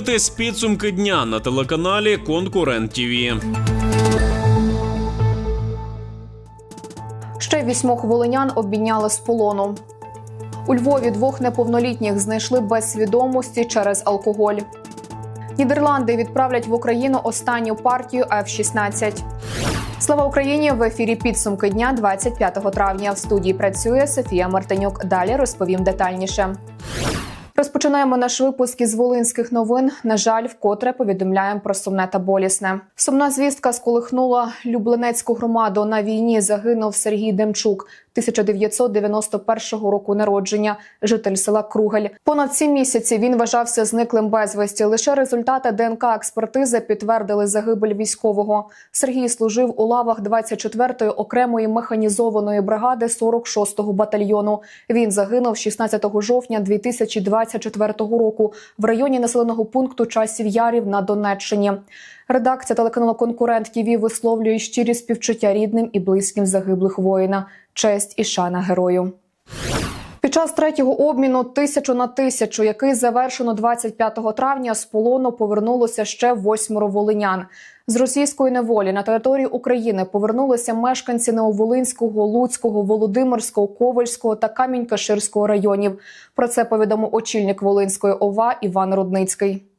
дивитесь підсумки дня на телеканалі Конкурент ТІВІ. Ще вісьмох волинян обміняли з полону. У Львові двох неповнолітніх знайшли без свідомості через алкоголь. Нідерланди відправлять в Україну останню партію F-16. Слава Україні! В ефірі підсумки дня 25 травня. В студії працює Софія Мартинюк. Далі розповім детальніше. Розпочинаємо наш випуск із волинських новин. На жаль, вкотре повідомляємо про сумне та болісне. Сумна звістка сколихнула Люблинецьку громаду. На війні загинув Сергій Демчук. 1991 року народження, житель села Кругель. Понад сім місяців він вважався зниклим безвісті. Лише результати ДНК експертизи підтвердили загибель військового. Сергій служив у лавах 24-ї окремої механізованої бригади 46-го батальйону. Він загинув 16 жовтня 2024 року в районі населеного пункту Часів Ярів на Донеччині. Редакція телеканалу Конкурент ТІВІ висловлює щирі співчуття рідним і близьким загиблих воїна. Честь і шана герою. Під час третього обміну тисячу на тисячу, який завершено 25 травня, з полону повернулося ще восьмеро волинян. З російської неволі на територію України повернулися мешканці Нововолинського, Луцького, Володимирського, Ковальського та Камінь-Каширського районів. Про це повідомив очільник Волинської ОВА Іван Рудницький.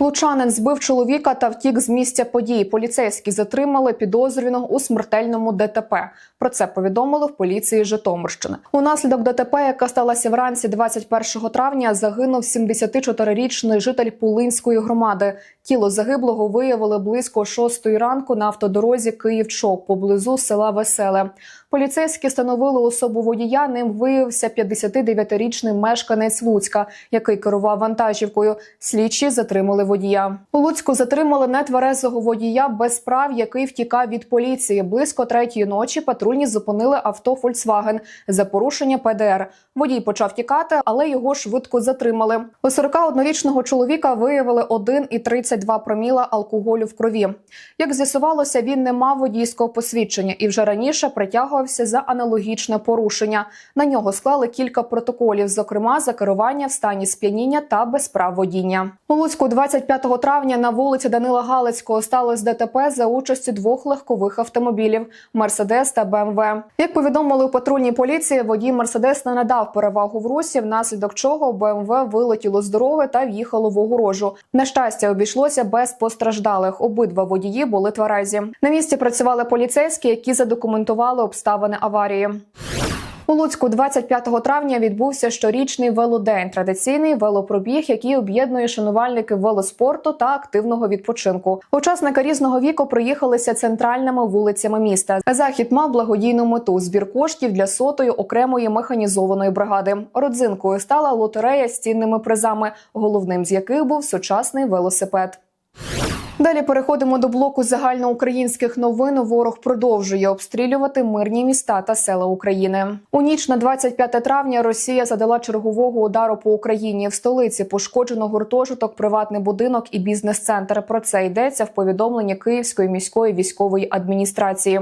Лучанин збив чоловіка та втік з місця події. Поліцейські затримали підозрюваного у смертельному ДТП. Про це повідомили в поліції Житомирщини. Унаслідок ДТП, яка сталася вранці 21 травня, загинув 74-річний житель Пулинської громади. Тіло загиблого виявили близько 6 ранку на автодорозі Київ-Чоп поблизу села Веселе. Поліцейські встановили особу водія. Ним виявився 59-річний мешканець Луцька, який керував вантажівкою. Слідчі затримали водія. У Луцьку затримали нетверезого водія без прав, який втікав від поліції. Близько третьої ночі патрульні зупинили авто Фольксваген за порушення ПДР. Водій почав тікати, але його швидко затримали. У 41-річного чоловіка виявили 1,32 проміла алкоголю в крові. Як з'ясувалося, він не мав водійського посвідчення і вже раніше притягувався за аналогічне порушення. На нього склали кілька протоколів, зокрема за керування в стані сп'яніння та без прав водіння. У Луцьку 25 травня на вулиці Данила Галицького сталося ДТП за участі двох легкових автомобілів Мерседес та БМВ. Як повідомили у патрульній поліції, водій Мерседес не надав перевагу в русі, внаслідок чого БМВ вилетіло з дороги та в'їхало в огорожу. На щастя, обійшлося без постраждалих. Обидва водії були тверезі. На місці працювали поліцейські, які задокументували обставини аварії. У Луцьку 25 травня відбувся щорічний велодень, традиційний велопробіг, який об'єднує шанувальники велоспорту та активного відпочинку. Учасники різного віку проїхалися центральними вулицями міста. Захід мав благодійну мету збір коштів для сотої окремої механізованої бригади. Родзинкою стала лотерея з цінними призами, головним з яких був сучасний велосипед. Далі переходимо до блоку загальноукраїнських новин. Ворог продовжує обстрілювати мирні міста та села України. У ніч на 25 травня Росія задала чергового удару по Україні. В столиці пошкоджено гуртожиток, приватний будинок і бізнес-центр. Про це йдеться в повідомленні Київської міської військової адміністрації.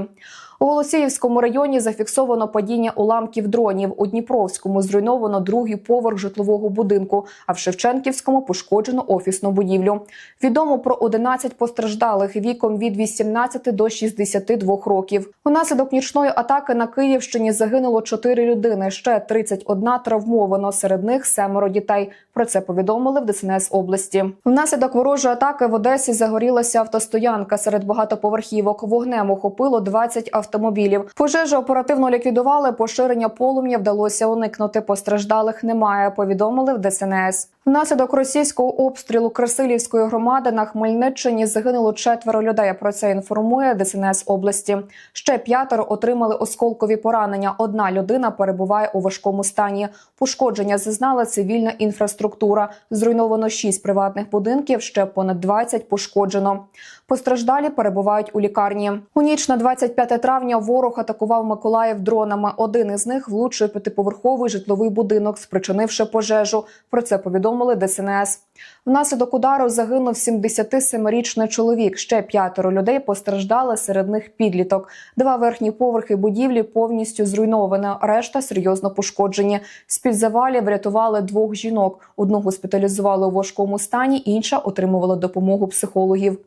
У Голосіївському районі зафіксовано падіння уламків дронів. У Дніпровському зруйновано другий поверх житлового будинку, а в Шевченківському пошкоджено офісну будівлю. Відомо про 11 постраждалих віком від 18 до 62 років. Унаслідок нічної атаки на Київщині загинуло 4 людини. Ще 31 травмовано. Серед них семеро дітей. Про це повідомили в ДСНС області. Внаслідок ворожої атаки в Одесі загорілася автостоянка серед багатоповерхівок. Вогнем охопило 20 автомобілів. Пожежу оперативно ліквідували. Поширення полум'я вдалося уникнути. Постраждалих немає. Повідомили в ДСНС. Внаслідок російського обстрілу Красилівської громади на Хмельниччині загинуло четверо людей. Про це інформує ДСНС області. Ще п'ятеро отримали осколкові поранення. Одна людина перебуває у важкому стані. Пошкодження зазнала цивільна інфраструктура. Зруйновано шість приватних будинків. Ще понад 20 пошкоджено. Постраждалі перебувають у лікарні. У ніч на 25 травня ворог атакував Миколаїв дронами. Один із них влучив п'ятиповерховий житловий будинок, спричинивши пожежу. Про це повідомив повідомили ДСНС. Внаслідок удару загинув 77-річний чоловік. Ще п'ятеро людей постраждали, серед них підліток. Два верхні поверхи будівлі повністю зруйновано. Решта серйозно пошкоджені. З під завалів врятували двох жінок. Одну госпіталізували у важкому стані, інша отримувала допомогу психологів.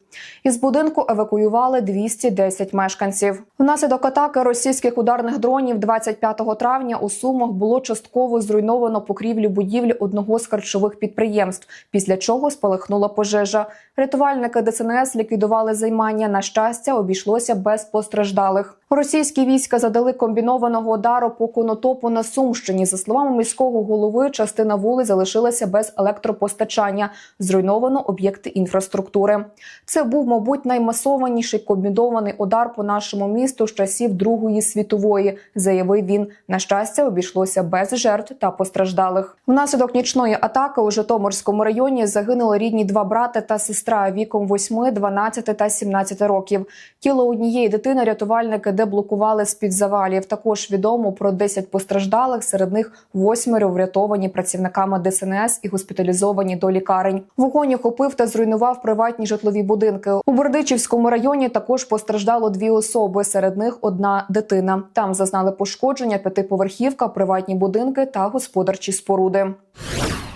Із будинку евакуювали 210 мешканців. Внаслідок атаки російських ударних дронів 25 травня у Сумах було частково зруйновано покрівлю будівлі одного з харчових підприємств, після чого спалахнула пожежа. Рятувальники ДСНС ліквідували займання. На щастя, обійшлося без постраждалих. Російські війська задали комбінованого удару по конотопу на Сумщині. За словами міського голови, частина вулиць залишилася без електропостачання. Зруйновано об'єкти інфраструктури. Це був, мабуть, наймасованіший комбінований удар по нашому місту з часів Другої світової, заявив він. На щастя, обійшлося без жертв та постраждалих. Внаслідок нічної атаки у Житомирському районі загинули рідні два брати та сестра віком 8, 12 та 17 років. Тіло однієї дитини рятувальники деблокували з під завалів. Також відомо про 10 постраждалих. Серед них восьмеро врятовані працівниками ДСНС і госпіталізовані до лікарень. Вогонь охопив та зруйнував приватні житлові будинки. У Бердичівському районі також постраждало дві особи. Серед них одна дитина. Там зазнали пошкодження п'ятиповерхівка, приватні будинки та господарчі споруди.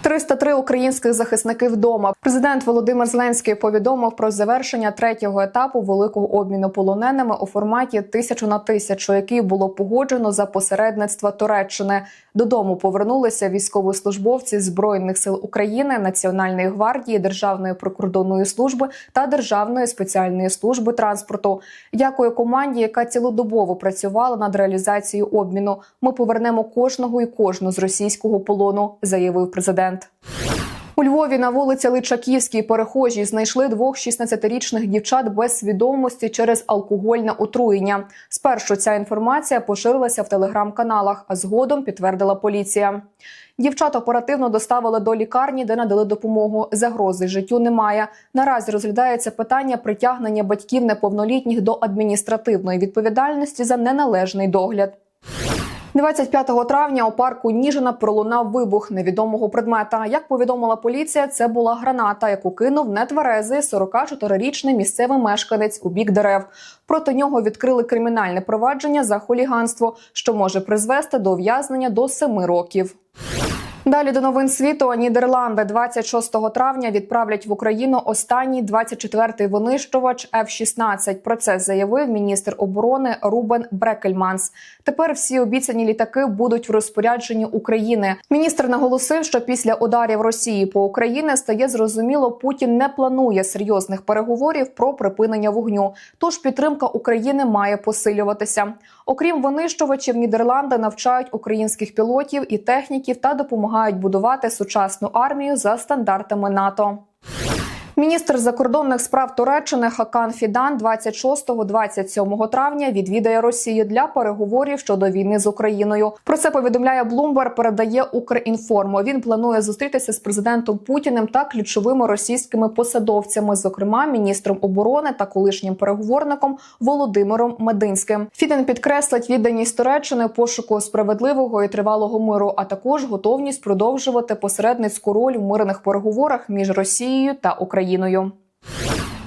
303 українських захисники вдома. Президент Володимир Зеленський повідомив про завершення третього етапу великого обміну полоненими у форматі тисячу на тисячу, який було погоджено за посередництва Туреччини. Додому повернулися військовослужбовці збройних сил України, Національної гвардії, Державної прикордонної служби та Державної спеціальної служби транспорту. Дякую команді, яка цілодобово працювала над реалізацією обміну. Ми повернемо кожного і кожну з російського полону, заявив президент. У Львові на вулиці Личаківській перехожі знайшли двох 16-річних дівчат без свідомості через алкогольне отруєння. Спершу ця інформація поширилася в телеграм-каналах, а згодом підтвердила поліція. Дівчат оперативно доставили до лікарні, де надали допомогу. Загрози життю немає. Наразі розглядається питання притягнення батьків неповнолітніх до адміністративної відповідальності за неналежний догляд. 25 травня у парку Ніжина пролунав вибух невідомого предмета. Як повідомила поліція, це була граната, яку кинув нетверезий 44-річний місцевий мешканець у бік дерев. Проти нього відкрили кримінальне провадження за хуліганство, що може призвести до ув'язнення до 7 років. Далі до новин світу Нідерланди 26 травня відправлять в Україну останній 24-й винищувач F-16. Про це заявив міністр оборони Рубен Брекельманс. Тепер всі обіцяні літаки будуть в розпорядженні України. Міністр наголосив, що після ударів Росії по Україні стає зрозуміло, Путін не планує серйозних переговорів про припинення вогню. Тож підтримка України має посилюватися. Окрім винищувачів, Нідерланди навчають українських пілотів і техніків та допомагають будувати сучасну армію за стандартами НАТО. Міністр закордонних справ Туреччини Хакан Фідан 26-27 травня відвідає Росію для переговорів щодо війни з Україною. Про це повідомляє Блумберг. Передає Укрінформо. Він планує зустрітися з президентом Путіним та ключовими російськими посадовцями, зокрема міністром оборони та колишнім переговорником Володимиром Мединським. Фіден підкреслить відданість Туреччини пошуку справедливого і тривалого миру, а також готовність продовжувати посередницьку роль в мирних переговорах між Росією та Україною.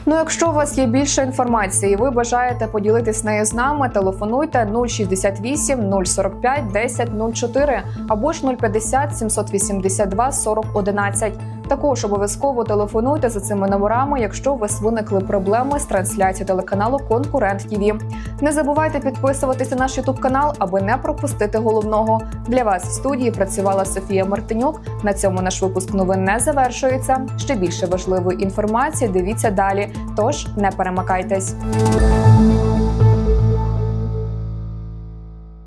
Ну, якщо у вас є більше інформації, і ви бажаєте поділитись нею з нами, телефонуйте 068 045 10 04 або ж 050 782 40 11. Також обов'язково телефонуйте за цими номерами, якщо у вас виникли проблеми з трансляцією телеканалу Конкурент ТІВІ. Не забувайте підписуватися на наш Ютуб канал, аби не пропустити головного. Для вас в студії працювала Софія Мартинюк. На цьому наш випуск новин не завершується. Ще більше важливої інформації дивіться далі. Тож не перемикайтесь.